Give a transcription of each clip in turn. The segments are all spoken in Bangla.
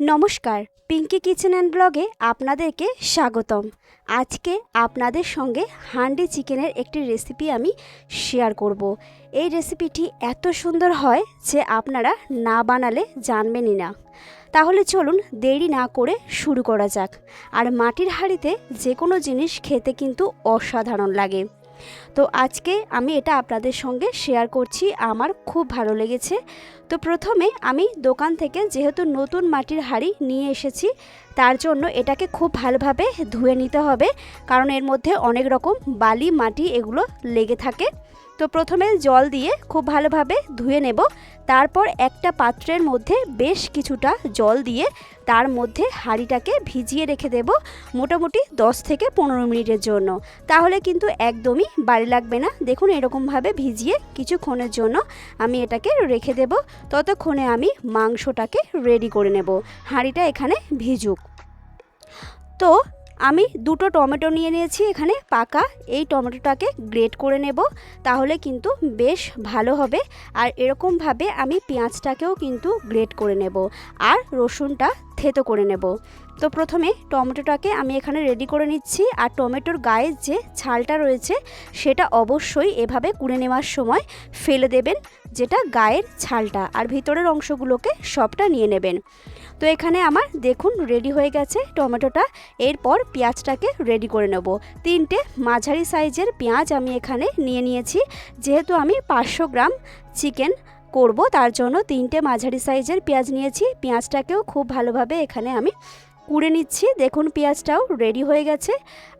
নমস্কার পিঙ্কি কিচেন অ্যান্ড ব্লগে আপনাদেরকে স্বাগতম। আজকে আপনাদের সঙ্গে হান্ডি চিকেনের একটি রেসিপি আমি শেয়ার করব। এই রেসিপিটি এত সুন্দর হয় যে আপনারা না বানালে জানবেনই না। তাহলে চলুন দেরি না করে শুরু করা যাক। আর মাটির হাঁড়িতে যে কোনো জিনিস খেতে কিন্তু অসাধারণ লাগে। তো আজকে আমি এটা আপনাদের সঙ্গে শেয়ার করছি, আমার খুব ভালো লেগেছে। তো প্রথমে আমি দোকান থেকে যেহেতু নতুন মাটির হাঁড়ি নিয়ে এসেছি, তার জন্য এটাকে খুব ভালোভাবে ধুয়ে নিতে হবে, কারণ এর মধ্যে অনেক রকম বালি মাটি এগুলো লেগে থাকে। তো প্রথমে জল দিয়ে খুব ভালোভাবে ধুয়ে নেব। তারপর একটা পাত্রের মধ্যে বেশ কিছুটা জল দিয়ে তার মধ্যে হাঁড়িটাকে ভিজিয়ে রেখে দেব মোটামুটি 10 থেকে পনেরো মিনিটের জন্য। তাহলে কিন্তু একদমই বাড়ি লাগবে না। দেখুন এরকমভাবে ভিজিয়ে কিছুক্ষণের জন্য আমি এটাকে রেখে দেব। ততক্ষণে আমি মাংসটাকে রেডি করে নেব। হাঁড়িটা এখানে ভিজুক। তো আমি দুটো টমেটো নিয়ে নিয়েছি এখানে পাকা। এই টমেটোটাকে গ্রেট করে নেব, তাহলে কিন্তু বেশ ভালো হবে। আর এরকমভাবে আমি পেঁয়াজটাকেও কিন্তু গ্রেট করে নেব আর রসুনটা থেতো করে নেব। তো প্রথমে টমেটোটাকে আমি এখানে রেডি করে নিচ্ছি। আর টমেটোর গায়ে যে ছালটা রয়েছে, সেটা অবশ্যই এভাবে কুড়ে নেওয়ার সময় ফেলে দেবেন, যেটা গায়ের ছালটা। আর ভিতরের অংশগুলোকে সবটা নিয়ে নেবেন। তো এখানে আমার দেখুন রেডি হয়ে গেছে টমেটোটা। এরপর পেঁয়াজটাকে রেডি করে নেব। তিনটে মাঝারি সাইজের পেঁয়াজ আমি এখানে নিয়ে নিয়েছি। যেহেতু আমি পাঁচশো গ্রাম চিকেন করব, তার জন্য তিনটে মাঝারি সাইজের পেঁয়াজ নিয়েছি। পেঁয়াজটাকেও খুব ভালোভাবে এখানে আমি কুড়ে নিচ্ছি। দেখুন, পেঁয়াজটাও রেডি হয়ে গেছে।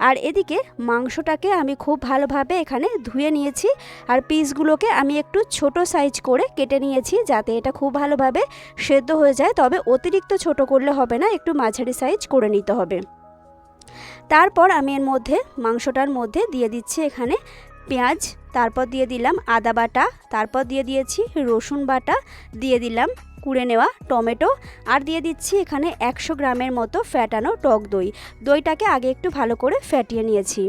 আর এদিকে মাংসটাকে আমি খুব ভালোভাবে এখানে ধুয়ে নিয়েছি। আর পিসগুলোকে আমি একটু ছোট সাইজ করে কেটে নিয়েছি যাতে এটা খুব ভালোভাবে সেদ্ধ হয়ে যায়। তবে অতিরিক্ত ছোট করলে হবে না, একটু মাঝারি সাইজ করে নিতে হবে। তারপর আমি এর মধ্যে, মাংসটার মধ্যে দিয়ে দিচ্ছি এখানে পেঁয়াজ, তারপর দিয়ে দিলাম আদা বাটা, তারপর দিয়ে দিয়েছি রসুন বাটা, দিয়ে দিলাম কুড়ে নেওয়া টমেটো, আর দিয়ে দিচ্ছি এখানে একশো গ্রামের মতো ফ্যাটানো টক দই। দইটাকে আগে একটু ভালো করে ফ্যাটিয়ে নিয়েছি।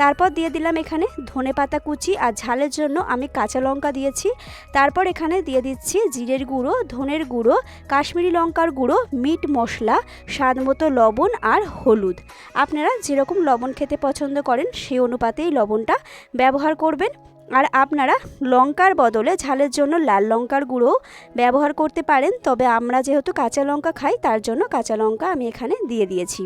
তারপর দিয়ে দিলাম এখানে ধনে পাতা কুচি আর ঝালের জন্য আমি কাঁচা লঙ্কা দিয়েছি। তারপর এখানে দিয়ে দিচ্ছি জিরের গুঁড়ো, ধনের গুঁড়ো, কাশ্মীরি লঙ্কার গুঁড়ো, মিট মশলা, স্বাদ মতো লবণ আর হলুদ। আপনারা যেরকম লবণ খেতে পছন্দ করেন সেই অনুপাতেই লবণটা ব্যবহার করবেন। আর আপনারা লঙ্কার বদলে ঝালের জন্য লাল লঙ্কার গুঁড়ো ব্যবহার করতে পারেন, তবে আমরা যেহেতু কাঁচা লঙ্কা খাই, তার জন্য কাঁচা লঙ্কা আমি এখানে দিয়ে দিয়েছি।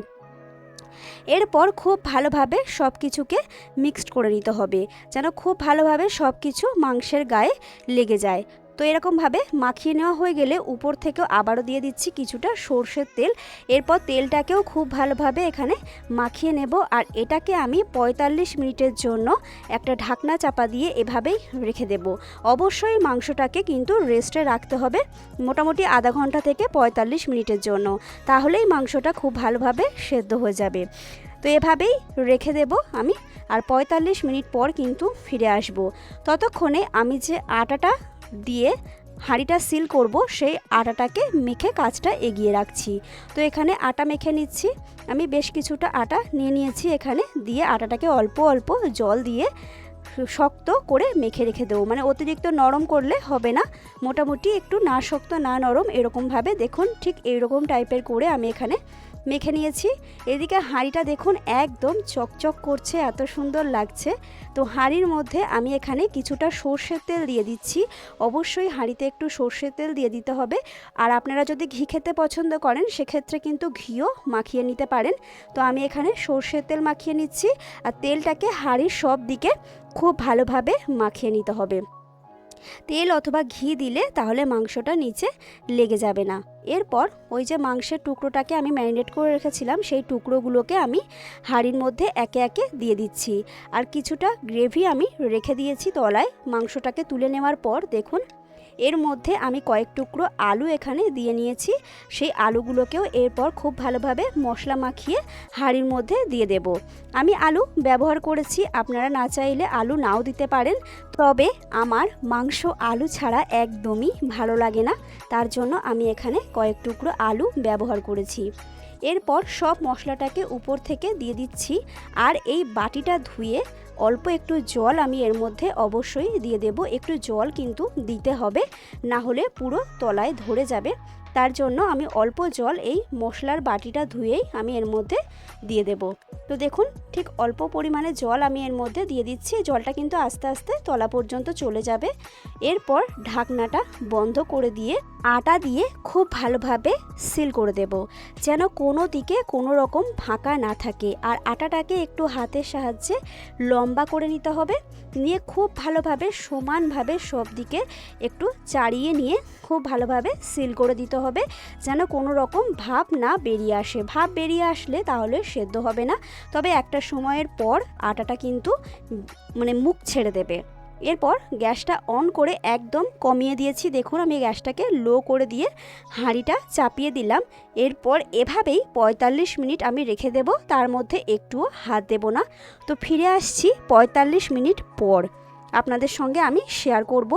এরপর খুব ভালোভাবে সব কিছুকে মিক্সড করে নিতে হবে, যেন খুব ভালোভাবে সব কিছু মাংসের গায়ে লেগে যায়। তো এরকমভাবে মাখিয়ে নেওয়া হয়ে গেলে উপর থেকেও আবারও দিয়ে দিচ্ছি কিছুটা সর্ষের তেল। এরপর তেলটাকেও খুব ভালোভাবে এখানে মাখিয়ে নেব আর এটাকে আমি ৪৫ মিনিটের জন্য একটা ঢাকনা চাপা দিয়ে এভাবেই রেখে দেব। অবশ্যই মাংসটাকে কিন্তু রেস্টে রাখতে হবে মোটামুটি আধা ঘণ্টা থেকে ৪৫ মিনিটের জন্য। তাহলেই মাংসটা খুব ভালোভাবে সেদ্ধ হয়ে যাবে। তো এভাবেই রেখে দেব আমি আর ৪৫ মিনিট পর কিন্তু ফিরে আসব। ততক্ষণে আমি যে আটাটা দিয়ে হাঁড়িটা সিল করব, সেই আটাটাকে মেখে কাজটা এগিয়ে রাখছি। তো এখানে আটা মেখে নিচ্ছি। আমি বেশ কিছুটা আটা নিয়ে নিয়েছি এখানে, দিয়ে আটাটাকে অল্প অল্প জল দিয়ে শক্ত করে মেখে রেখে দেবো। মানে অতিরিক্ত নরম করলে হবে না, মোটামুটি একটু না শক্ত না নরম এরকমভাবে। দেখুন ঠিক এইরকম টাইপের করে আমি এখানে মেখে নিয়েছি। এদিকে হাঁড়িটা দেখুন একদম চকচক করছে, এত সুন্দর লাগছে। তো হাঁড়ির মধ্যে আমি এখানে কিছুটা সর্ষের তেল দিয়ে দিচ্ছি। অবশ্যই হাঁড়িতে একটু সর্ষের তেল দিয়ে দিতে হবে। আর আপনারা যদি ঘি খেতে পছন্দ করেন, সেক্ষেত্রে কিন্তু ঘিও মাখিয়ে নিতে পারেন। তো আমি এখানে সর্ষের তেল মাখিয়ে নিচ্ছি। আর তেলটাকে হাঁড়ির সব দিকে খুব ভালোভাবে মাখিয়ে নিতে হবে। তেল অথবা ঘি দিলে তাহলে মাংসটা নিচে লেগে যাবে না। এরপর ওই যে মাংসের টুকরোটাকে আমি ম্যারিনেট করে রেখেছিলাম, সেই টুকরোগুলোকে আমি হাঁড়ির মধ্যে একে একে দিয়ে দিচ্ছি। আর কিছুটা গ্রেভি আমি রেখে দিয়েছি তলায়। মাংসটাকে তুলে নেওয়ার পর দেখুন এর মধ্যে আমি কয়েক টুকরো আলু এখানে দিয়ে নিয়েছি। সেই আলুগুলোকেও এরপর খুব ভালোভাবে মশলা মাখিয়ে হাঁড়ির মধ্যে দিয়ে দেব। আমি আলু ব্যবহার করেছি, আপনারা না চাইলে আলু নাও দিতে পারেন। তবে আমার মাংস আলু ছাড়া একদমই ভালো লাগে না। তার জন্য আমি এখানে কয়েক টুকরো আলু ব্যবহার করেছি। এরপর সব মশলাটাকে উপর থেকে দিয়ে দিচ্ছি আর এই বাটিটা ধুয়ে অল্প একটু জল আমি এর মধ্যে অবশ্যই দিয়ে দেব। একটু জল কিন্তু দিতে হবে, না হলে পুরো তলায় ধরে যাবে। তার জন্য আমি অল্প জল এই মশলার বাটিটা ধুয়েই আমি এর মধ্যে দিয়ে দেব। তো দেখুন, ঠিক অল্প পরিমাণে জল আমি এর মধ্যে দিয়ে দিচ্ছি। জলটা কিন্তু আস্তে আস্তে তলা পর্যন্ত চলে যাবে। এরপর ঢাকনাটা বন্ধ করে দিয়ে আটা দিয়ে খুব ভালোভাবে সিল করে দেব, যেন কোনো দিকে কোনো রকম ফাঁকা না থাকে। আর আটাটাকে একটু হাতের সাহায্যে লম্বা করে নিতে হবে। নিয়ে খুব ভালোভাবে সমানভাবে সব দিকে একটু চাড়িয়ে নিয়ে খুব ভালোভাবে সিল করে দিতে হবে, যেন কোনো রকম ভাব না বেরিয়ে আসে। ভাব বেরিয়ে আসলে তাহলে সেদ্ধ হবে না। তবে একটা সময়ের পর আটাটা কিন্তু মানে মুখ ছেড়ে দেবে। এরপর গ্যাসটা অন করে একদম কমিয়ে দিয়েছি। দেখুন, আমি গ্যাসটাকে লো করে দিয়ে হাঁড়িটা চাপিয়ে দিলাম। এরপর এভাবেই পঁয়তাল্লিশ মিনিট আমি রেখে দেব। তার মধ্যে একটুও হাত দেব না। তো ফিরে আসছি পঁয়তাল্লিশ মিনিট পর। আপনাদের সঙ্গে আমি শেয়ার করব।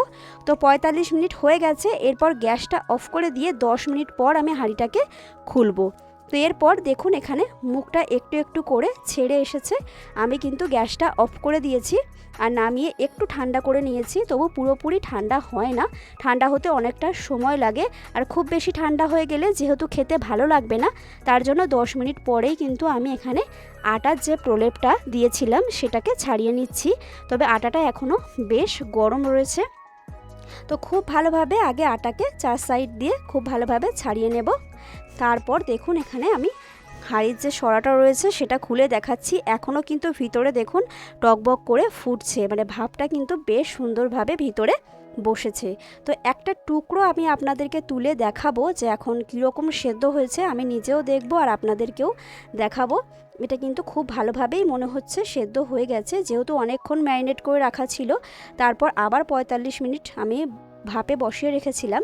তো পঁয়তাল্লিশ মিনিট হয়ে গেছে, এরপর গ্যাসটা অফ করে দিয়ে দশ মিনিট পর আমি হাঁড়িটাকে খুলবো। তো এরপর দেখুন এখানে মুখটা একটু একটু করে ছেড়ে এসেছে। আমি কিন্তু গ্যাসটা অফ করে দিয়েছি আর নামিয়ে একটু ঠান্ডা করে নিয়েছি, তবু পুরোপুরি ঠান্ডা হয় না। ঠান্ডা হতে অনেকটা সময় লাগে আর খুব বেশি ঠান্ডা হয়ে গেলে যেহেতু খেতে ভালো লাগবে না, তার জন্য দশ মিনিট পরেই কিন্তু আমি এখানে আটার যে প্রলেপটা দিয়েছিলাম সেটাকে ছাড়িয়ে নিচ্ছি। তবে আটাটা এখনও বেশ গরম রয়েছে। তো খুব ভালোভাবে আগে আটাকে চার সাইড দিয়ে খুব ভালোভাবে ছাড়িয়ে নেব। তারপর দেখুন এখানে আমি হাঁড়ির যে সরাটা রয়েছে সেটা খুলে দেখাচ্ছি। এখনও কিন্তু ভিতরে দেখুন টকবক করে ফুটছে মানে ভাবটা কিন্তু বেশ সুন্দরভাবে ভিতরে বসেছে। তো একটা টুকরো আমি আপনাদেরকে তুলে দেখাবো যে এখন কীরকম সেদ্ধ হয়েছে, আমি নিজেও দেখব আর আপনাদেরকেও দেখাবো। এটা কিন্তু খুব ভালোভাবেই মনে হচ্ছে সেদ্ধ হয়ে গেছে, যেহেতু অনেকক্ষণ ম্যারিনেট করে রাখা ছিল। তারপর আবার পঁয়তাল্লিশ মিনিট আমি ভাপে বসিয়ে রেখেছিলাম।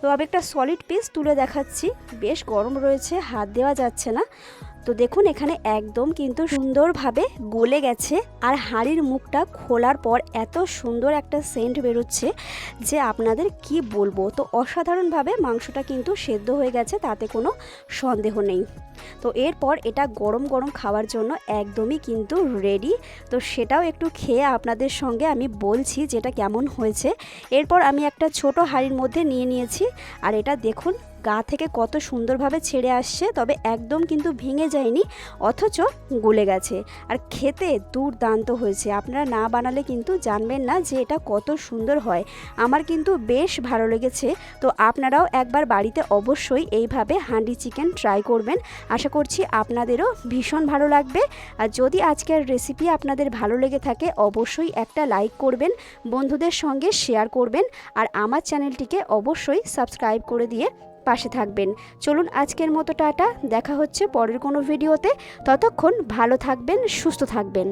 তো আমি একটা সলিড পিস তুলে দেখাচ্ছি। বেশ গরম রয়েছে, হাত দেওয়া যাচ্ছে না। তো দেখুন, এখানে একদম কিন্তু সুন্দরভাবে গলে গেছে আর হাঁড়ির মুখটা খোলার পর এত সুন্দর একটা সেন্ট বেরোচ্ছে যে আপনাদের কি বলব। তো অসাধারণভাবে মাংসটা কিন্তু সেদ্ধ হয়ে গেছে, তাতে কোনো সন্দেহ নেই। তো এরপর এটা গরম গরম খাওয়ার জন্য একদমই কিন্তু রেডি তো সেটাও একটু খেয়ে আপনাদের সঙ্গে আমি বলছি যেটা কেমন হয়েছে। এরপর আমি একটা ছোট হাঁড়ির মধ্যে নিয়ে নিয়েছি। আর এটা দেখুন, গা থেকে কত সুন্দরভাবে ছেড়ে আসছে, তবে একদম কিন্তু ভেঙে যায়নি, অথচ গলে গেছে। আর খেতে দুর্দান্ত হয়েছে। আপনারা না বানালে কিন্তু জানবেন না যে এটা কত সুন্দর হয়। আমার কিন্তু বেশ ভালো লেগেছে। তো আপনারাও একবার বাড়িতে অবশ্যই এইভাবে হান্ডি চিকেন ট্রাই করবেন। আশা করছি আপনাদেরও ভীষণ ভালো লাগবে। আর যদি আজকের রেসিপি আপনাদের ভালো লেগে থাকে, অবশ্যই একটা লাইক করবেন, বন্ধুদের সঙ্গে শেয়ার করবেন, আর আমার চ্যানেলটিকে অবশ্যই সাবস্ক্রাইব করে দিয়ে পাশে থাকবেন। চলুন আজকের মতো টাটা, দেখা হচ্ছে পরের কোনো ভিডিওতে ততক্ষণ ভালো থাকবেন, সুস্থ থাকবেন।